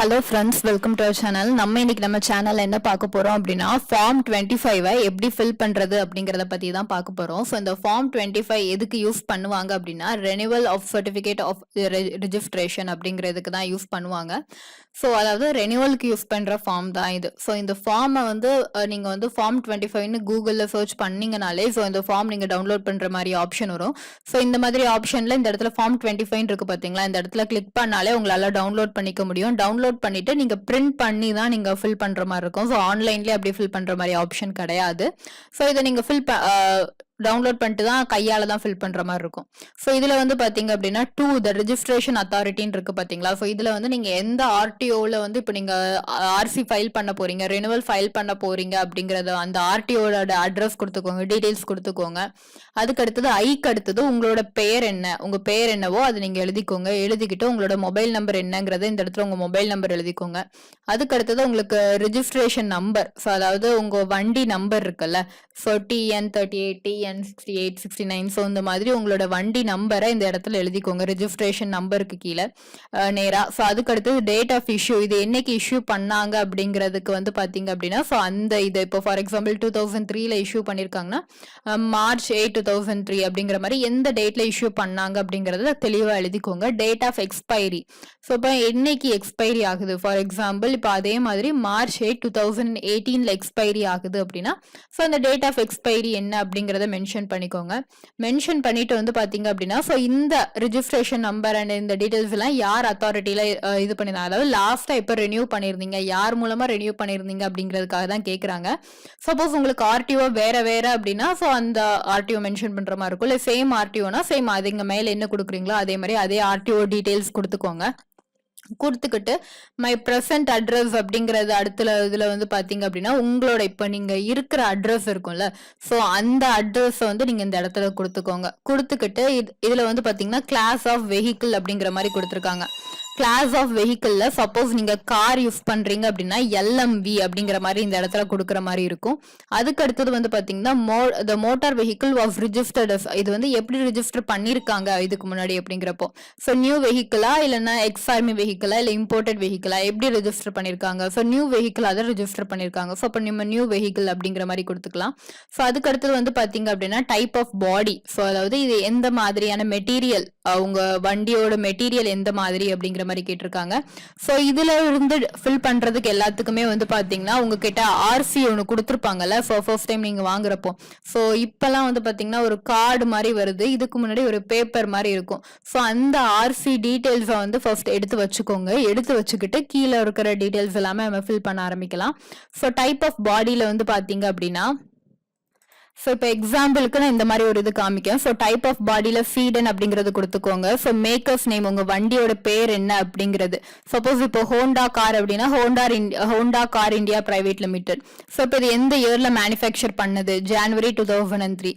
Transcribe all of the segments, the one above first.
Hello friends welcome to our channel நம்ம இன்னைக்கு நம்ம சேனல்ல என்ன பார்க்க போறோம் அப்படின்னா ஃபார்ம் டுவெண்ட்டி ஃபைவை எப்படி ஃபில் பண்றது அப்படிங்கறத பத்தி தான் பார்க்க போறோம். ஸோ இந்த ஃபார்ம் டுவெண்ட்டி ஃபைவ் எதுக்கு யூஸ் பண்ணுவாங்க அப்படின்னா renewal of certificate of registration அப்படிங்கிறதுக்கு தான் யூஸ் பண்ணுவாங்க. ஸோ அதாவது ரெனிவலுக்கு யூஸ் பண்ற ஃபார்ம் தான் இது. ஸோ இந்த ஃபார்மை வந்து நீங்கள் நீங்க வந்து ஃபார்ம் டுவெண்ட்டி ஃபைவ்னு கூகுளில் சர்ச் பண்ணீங்கனாலே ஸோ இந்த ஃபார்ம் நீங்க டவுன்லோட் பண்ற மாதிரி ஆப்ஷன் வரும். ஸோ இந்த மாதிரி ஆப்ஷன்ல இந்த இடத்துல ஃபார்ம் டுவெண்ட்டி ஃபைவ் இருக்கு பாத்தீங்களா இந்த இடத்துல கிளிக் பண்ணாலே உங்களால டவுன்லோட் பண்ணிக்க முடியும். டவுன்லோட் பண்ணிட்டு நீங்க பிரிண்ட் பண்ணி தான் நீங்க ஃபில் பண்ற மாதிரி இருக்கும். ஸோ ஆன்லைன்லயே அப்படி ஃபில் பண்ற மாதிரி ஆப்ஷன் கிடையாது. ஸோ இதை நீங்க ஃபில் டவுன்லோட் பண்ணிட்டு தான் கையால தான் ஃபில் பண்ற மாதிரி இருக்கும். ஸோ இதுல வந்து பாத்தீங்க அப்படின்னா டூ த ரெஜிஸ்ட்ரேஷன் அத்தாரிட்டின்னு இருக்கு பாத்தீங்களா? ஸோ இதுல வந்து நீங்க எந்த ஆர்டிஓல வந்து இப்போ நீங்க ஆர்சி ஃபைல் பண்ண போறீங்க ரெனுவல் ஃபைல் பண்ண போறீங்க அப்படிங்கறத அந்த ஆர்டிஓட அட்ரஸ் கொடுத்துக்கோங்க டீடைல்ஸ் கொடுத்துக்கோங்க. அதுக்கு அடுத்தது ஐக்கு அடுத்தது உங்களோட பெயர் என்ன? உங்க பெயர் என்னவோ அதை நீங்க எழுதிக்கோங்க. எழுதிக்கிட்டு உங்களோட மொபைல் நம்பர் என்னங்கிறத இந்த இடத்துல உங்க மொபைல் நம்பர் எழுதிக்கோங்க. அதுக்கு அடுத்தது உங்களுக்கு ரிஜிஸ்ட்ரேஷன் நம்பர் ஸோ அதாவது உங்க வண்டி நம்பர் இருக்குல்ல? So TN thirty eight TN sixty eight sixty nine so இந்த மாதிரி உங்களோட வண்டி நம்பரை இந்த இடத்துல எழுதிக்கோங்க. ரெஜிஸ்ட்ரேஷன் நம்பருக்கு கீழே. நேராக ஸோ அதுக்கு அடுத்தது டேட் ஆஃப் இஷ்யூ இது என்னைக்கு இஷ்யூ பண்ணாங்க அப்படிங்கிறதுக்கு வந்து பார்த்தீங்க அப்படின்னா ஸோ அந்த இது இப்போ ஃபார் எக்ஸாம்பிள் டூ தௌசண்ட் த்ரீல இஷ்யூ பண்ணியிருக்காங்கன்னா March eight two thousand three அப்படிங்கிற மாதிரி எந்த டேட்ல இஷ்யூ பண்ணாங்க அப்படிங்கிறத தெளிவாக எழுதிக்கோங்க. டேட் ஆஃப் எக்ஸ்பைரி ஸோ இப்போ என்னைக்கு எக்ஸ்பைரி ஆகுது? ஃபார் எக்ஸாம்பிள் இப்போ அதே மாதிரி மார்ச் எயிட் டூ தௌசண்ட் எயிட்டீன்ல எக்ஸ்பைரி ஆகுது அப்படின்னா ஸோ அந்த டேட் ஆஃப் எக்ஸ்பைரி என்ன அப்படிங்கிறத மென்ஷன் பண்ணிக்கோங்க. மென்ஷன் பண்ணிட்டு வந்து பாத்தீங்க அப்படின்னா ஸோ இந்த ரிஜிஸ்ட்ரேஷன் நம்பர் அண்ட் இந்த டீடைல்ஸ் எல்லாம் யார் அத்தாரிட்டியில இது பண்ணிருந்தாங்க அதாவது லாஸ்டா இப்போ ரெனியூ பண்ணிருந்தீங்க யார் மூலமா ரெனியூ பண்ணிருந்தீங்க அப்படிங்கிறதுக்காக தான் கேக்குறாங்க. சப்போஸ் உங்களுக்கு ஆர்டிஓ வேற வேற அப்படின்னா ஸோ அந்த ஆர்டிஓ மென்ஷன் பண்ற மாதிரி இருக்கும். இல்லை சேம் ஆர்டிஓனா சேம் அது இங்க மேல என்ன கொடுக்குறீங்களோ அதே மாதிரி அதே ஆர்டிஓ டீடைல்ஸ் கொடுத்துக்கோங்க. கொடுத்துக்கிட்டு மை ப்ரெசன்ட் அட்ரஸ் அப்படிங்கறது அடுத்த இதுல வந்து பாத்தீங்க அப்படின்னா உங்களோட இப்ப நீங்க இருக்கிற அட்ரஸ் இருக்கும்ல. சோ அந்த அட்ரஸ் வந்து நீங்க இந்த இடத்துல கொடுத்துக்கோங்க. கொடுத்துக்கிட்டு இது- இதுல வந்து பாத்தீங்கன்னா கிளாஸ் ஆஃப் வெஹிக்கிள் அப்படிங்கிற மாதிரி கொடுத்துருக்காங்க. கிளாஸ் ஆஃப் வெஹிக்கிள்ல சப்போஸ் நீங்க கார் யூஸ் பண்றீங்க அப்படின்னா எல்எம்வி அப்படிங்கிற மாதிரி இந்த இடத்துல கொடுக்குற மாதிரி இருக்கும். அதுக்கு அடுத்தது வந்து பாத்தீங்கன்னா மோ the motor vehicle was registered இது வந்து எப்படி ரிஜிஸ்டர் பண்ணிருக்காங்க இதுக்கு முன்னாடி அப்படிங்கிறப்போ. ஸோ நியூ வெஹிக்கிளா இல்லைன்னா எக்ஸ் ஆர்மி வெஹிக்கிளா இல்லை இம்போர்ட்டட் வெஹிக்கிளா எப்படி ரிஜிஸ்டர் பண்ணிருக்காங்க? ஸோ நியூ வெஹிக்கிள் அதை ரிஜிஸ்டர் பண்ணிருக்காங்க. ஸோ அப்போ நம்ம நியூ வெஹிக்கிள் அப்படிங்கிற மாதிரி கொடுத்துக்கலாம். ஸோ அதுக்கு அடுத்தது வந்து பாத்தீங்க அப்படின்னா டைப் ஆஃப் பாடி ஸோ அதாவது இது எந்த மாதிரியான மெட்டீரியல் அவங்க வண்டியோட மெட்டீரியல் எந்த மாதிரி அப்படிங்கிற மாதிரி கேட்டிருக்காங்க. ஸோ இதுல இருந்து ஃபில் பண்றதுக்கு எல்லாத்துக்குமே வந்து பாத்தீங்கன்னா உங்ககிட்ட ஆர்சி ஒன்று கொடுத்துருப்பாங்கல்ல? ஸோ ஃபர்ஸ்ட் டைம் நீங்க வாங்குறப்போ. ஸோ இப்பெல்லாம் வந்து பாத்தீங்கன்னா ஒரு கார்டு மாதிரி வருது. இதுக்கு முன்னாடி ஒரு பேப்பர் மாதிரி இருக்கும். ஸோ அந்த ஆர்சி டீட்டெயில்ஸை வந்து ஃபர்ஸ்ட் எடுத்து வச்சுக்கோங்க. எடுத்து வச்சுக்கிட்டு கீழே இருக்கிற டீட்டெயில்ஸ் எல்லாமே நம்ம ஃபில் பண்ண ஆரம்பிக்கலாம். ஸோ டைப் ஆஃப் பாடியில் வந்து பார்த்தீங்க அப்படின்னா ஸோ இப்போ எக்ஸாம்பிளுக்கு நான் இந்த மாதிரி ஒரு இது காமிக்கேன் ஸோ டைப் ஆஃப் பாடியில் ஃபீடன் அப்படிங்கிறது கொடுத்துக்கோங்க. ஸோ மேக்கர்ஸ் நேம் உங்கள் வண்டியோட பேர் என்ன அப்படிங்கிறது. சப்போஸ் இப்போ ஹோண்டா கார் அப்படின்னா Honda Honda car India private limited so இப்போ இது எந்த இயரில் மேனுஃபேக்சர் பண்ணது? January two thousand and three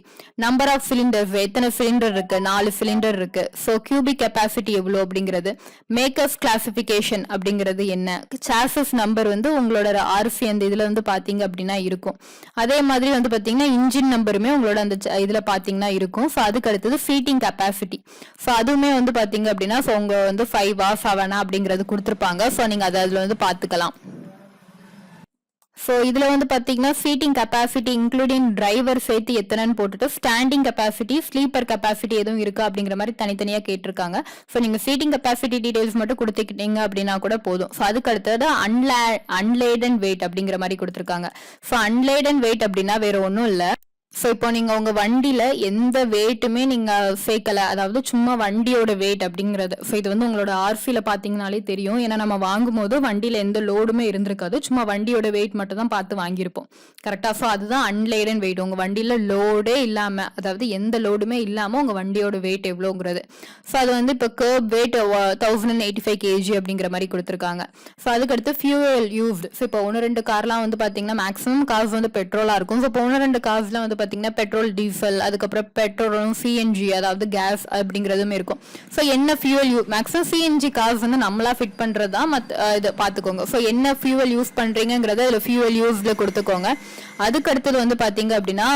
number of cylinders எத்தனை சிலிண்டர் இருக்கு? நாலு சிலிண்டர் இருக்கு. ஸோ கியூபிக் கெப்பாசிட்டி எவ்வளோ அப்படிங்கிறது. மேக்கர்ஸ் கிளாசிஃபிகேஷன் அப்படிங்கிறது என்ன? சாசஸ் நம்பர் வந்து உங்களோட ஆர்சி அந்த இதில் வந்து பார்த்தீங்க அப்படின்னா இருக்கும். அதே மாதிரி வந்து பார்த்தீங்கன்னா இன்ஜின் நம்பருமே உங்களோட அந்த இதில் இதுல பாத்தீங்கன்னா இருக்கும். ஸோ அதுக்கு அடுத்தது ஃபீட்டிங் கெப்பாசிட்டி ஸோ அதுவுமே வந்து பாத்தீங்க அப்படின்னா ஸோ உங்க வந்து ஃபைவா செவனா அப்படிங்கிறது கொடுத்துருப்பாங்க. ஸோ நீங்க அதை அதுல வந்து பாத்துக்கலாம். ஸோ இதுல வந்து பாத்தீங்கன்னா சீட்டிங் கெப்பாசிட்டி இன்க்ளூடிங் டிரைவர் சேர்த்து எத்தனைன்னு போட்டுட்டு ஸ்டாண்டிங் கெப்பாசிட்டி ஸ்லீப்பர் கெப்பாசிட்டி எதுவும் இருக்கா அப்படிங்கிற மாதிரி தனித்தனியா கேட்டிருக்காங்க. ஸோ நீங்க சீட்டிங் கெப்பாசிட்டி டீடைல்ஸ் மட்டும் கொடுத்துக்கிட்டீங்க அப்படின்னா கூட போதும். ஸோ அதுக்கு அடுத்தது அன்லே அன்லேடன் வெயிட் அப்படிங்கிற மாதிரி கொடுத்துருக்காங்க. ஸோ அன்லேடன் வெயிட் அப்படின்னா வேற ஒன்றும் இல்லை. ஸோ இப்போ நீங்கள் உங்கள் வண்டியில் எந்த வெயிட்டுமே நீங்கள் சேர்க்கலை. அதாவது சும்மா வண்டியோட வெயிட் அப்படிங்கிறது. ஸோ இது வந்து உங்களோட ஆர்சியில் பார்த்தீங்கனாலே தெரியும். ஏன்னா நம்ம வாங்கும்போது வண்டியில் எந்த லோடுமே இருந்திருக்காது. சும்மா வண்டியோட வெயிட் மட்டும் தான் பார்த்து வாங்கியிருப்போம். கரெக்டாக ஸோ அதுதான் அன்லேடன் வெயிட் உங்கள் வண்டியில் லோடே இல்லாமல் அதாவது எந்த லோடுமே இல்லாமல் உங்கள் வண்டியோட வெயிட் எவ்வளோங்கிறது ஸோ அது வந்து இப்போ kerb weight thousand and eighty five KG அப்படிங்கிற மாதிரி கொடுத்துருக்காங்க. ஸோ அதுக்கடுத்து ஃபியூவல் யூஸ்டு ஸோ இப்போ ஒன்று ரெண்டு கார்லாம் வந்து பார்த்தீங்கன்னா மேக்ஸிமம் காசு வந்து பெட்ரோலாக இருக்கும். ஸோ இப்போ ஒன்று ரெண்டு கார்ஸ்லாம் வந்து பார்த்தீங்கன்னா பெட்ரோல் டீசல் அதுக்கப்புறம் பெட்ரோலும் சிஎன்ஜி அதாவது கேஸ் அப்படிங்கிறதும் இருக்கும். ஸோ என்ன fuel you maximum CNG cars வந்து நம்மளா ஃபிட் பண்ணுறது தான் மத் இதை பார்த்துக்கோங்க ஸோ என்ன ஃபியூவல் யூஸ் பண்ணுறீங்கிறத இதில் ஃபியூவல் யூஸில் கொடுத்துக்கோங்க. அதுக்கு அடுத்தது வந்து பார்த்தீங்க அப்படின்னா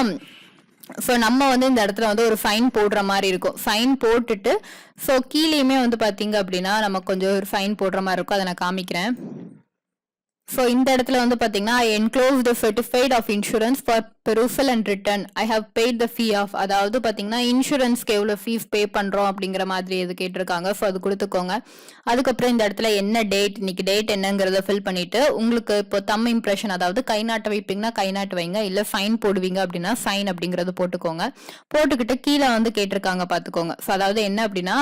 ஸோ நம்ம வந்து இந்த இடத்துல வந்து ஒரு ஃபைன் போடுற மாதிரி இருக்கும். ஃபைன் போட்டுட்டு ஸோ கீழேயுமே வந்து பார்த்தீங்க அப்படின்னா நம்ம கொஞ்சம் ஒரு ஃபைன் போடுற மாதிரி இருக்கும். அதை நான் காமிக்கிறேன். ஸோ இந்த இடத்துல வந்து பார்த்தீங்கன்னா I enclose the certified of insurance for perusal and return I have paid the fee of அதாவது பார்த்தீங்கன்னா இன்சூரன்ஸ்க்கு எவ்வளோ ஃபீஸ் பே பண்ணுறோம் அப்படிங்கிற மாதிரி இது கேட்டிருக்காங்க. ஸோ அது கொடுத்துக்கோங்க. அதுக்கப்புறம் இந்த இடத்துல என்ன டேட் இன்னைக்கு டேட் என்னங்கிறத ஃபில் பண்ணிட்டு உங்களுக்கு இப்போ தம் இம்ப்ரெஷன் அதாவது கை நாட்ட வைப்பீங்கன்னா கை நாட்டு வைங்க இல்லை ஃபைன் போடுவீங்க அப்படின்னா ஃபைன் அப்படிங்கிறத போட்டுக்கோங்க. போட்டுக்கிட்டு கீழே வந்து கேட்டிருக்காங்க பார்த்துக்கோங்க ஸோ அதாவது என்ன அப்படின்னா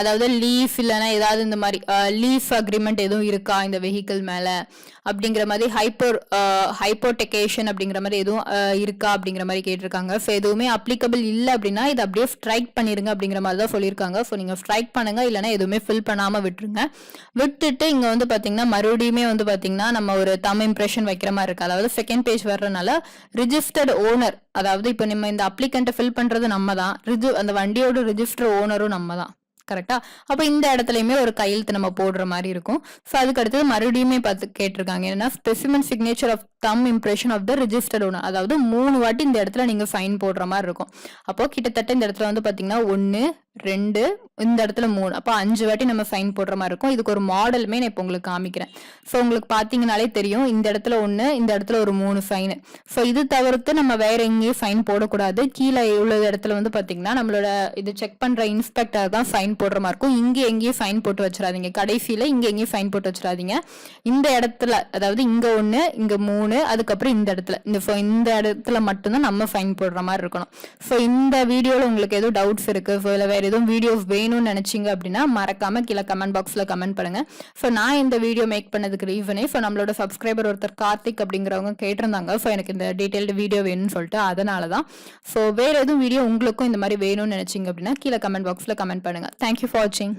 அதாவது லீஃப் இல்லைன்னா ஏதாவது இந்த மாதிரி லீஃப் அக்ரிமெண்ட் எதுவும் இருக்கா இந்த வெஹிக்கிள் மேலே? அப்படிங்கிற மாதிரி ஹைப்போர் ஹைப்போடெக்கேஷன் அப்படிங்கிற மாதிரி எதுவும் இருக்கா அப்படிங்கிற மாதிரி கேட்டிருக்காங்க. ஸோ எதுவுமே அப்ளிகபிள் இல்லை அப்படின்னா இதை அப்படியே ஸ்ட்ரைக் பண்ணிருங்க அப்படிங்கிற மாதிரி தான் சொல்லியிருக்காங்க. ஸோ நீங்கள் ஸ்ட்ரைக் பண்ணுங்க இல்லைன்னா எதுவுமே ஃபில் பண்ணாமல் விட்டுருங்க. விட்டுட்டு இங்கே வந்து பார்த்தீங்கன்னா மறுபடியுமே வந்து பார்த்தீங்கன்னா நம்ம ஒரு தம் இம்ப்ரெஷன் வைக்கிற மாதிரி இருக்கு. அதாவது செகண்ட் பேஜ் வர்றதுனால ரிஜிஸ்டர்ட் ஓனர் அதாவது இப்போ நம்ம இந்த அப்ளிகண்ட்டை ஃபில் பண்ணுறது நம்ம தான். ரிஜி அந்த வண்டியோட ரிஜிஸ்டர் ஓனரும் நம்ம தான். கரெக்டா அப்போ இந்த இடத்துலையுமே ஒரு கையெழுத்து நம்ம போடுற மாதிரி இருக்கும். ஸோ அதுக்கு அடுத்தது மறுபடியுமே பார்த்து கேட்டிருக்காங்க. என்னன்னா specimen signature of thumb impression of the registered owner அதாவது மூணு வாட்டி இந்த இடத்துல நீங்க ஃபைன் போடுற மாதிரி இருக்கும். அப்போ கிட்டத்தட்ட இந்த இடத்துல வந்து பாத்தீங்கன்னா ஒன்னு ரெண்டு இந்த இடத்துல மூணு. அப்போ அஞ்சு வாட்டி நம்ம ஃபைன் போடுற மாதிரி இருக்கும். இதுக்கு ஒரு மாடலுமே நான் இப்போ உங்களுக்கு காமிக்கிறேன். ஸோ உங்களுக்கு பார்த்தீங்கனாலே தெரியும். இந்த இடத்துல ஒன்று இந்த இடத்துல ஒரு மூணு ஃபைனு ஸோ இது தவிர்த்து நம்ம வேற எங்கேயும் ஃபைன் போடக்கூடாது. கீழே உள்ள இடத்துல வந்து பார்த்தீங்கன்னா நம்மளோட இது செக் பண்ணுற இன்ஸ்பெக்டர் தான் ஃபைன் போடுற மாதிரி இருக்கும். இங்கே எங்கேயும் ஃபைன் போட்டு வச்சிடாதீங்க. கடைசியில் இங்கே எங்கேயும் ஃபைன் போட்டு வச்சிடாதீங்க. இந்த இடத்துல அதாவது இங்கே ஒன்று இங்கே மூணு அதுக்கப்புறம் இந்த இடத்துல. இந்த ஸோ இந்த இடத்துல மட்டும்தான் நம்ம ஃபைன் போடுற மாதிரி இருக்கணும். ஸோ இந்த வீடியோவில் உங்களுக்கு எதுவும் டவுட்ஸ் இருக்குது ஸோ இல்லை வேறு எதுவும் வீடியோஸ் வேணும்னு நினச்சிங்க அப்படின்னா மறக்காமல் கீழே கமெண்ட் பாக்ஸில் கமெண்ட் பண்ணுங்க. ஸோ நான் இந்த வீடியோ மேக் பண்ணதுக்கு ரீசனே ஸோ நம்மளோட சப்ஸ்கிரைபர் ஒருத்தர் கார்த்திக் அப்படிங்கிறவங்க கேட்டிருந்தாங்க. ஸோ எனக்கு இந்த டீட்டெயில்டு வீடியோ வேணும்னு சொல்லிட்டு அதனால தான் ஸோ வேறு எதுவும் வீடியோ உங்களுக்கும் இந்த மாதிரி வேணும்னு நினைச்சீங்க அப்படின்னா கீழே கமெண்ட் பாக்ஸில் கமெண்ட் பண்ணுங்க. தேங்க்யூ ஃபார் வாட்சிங்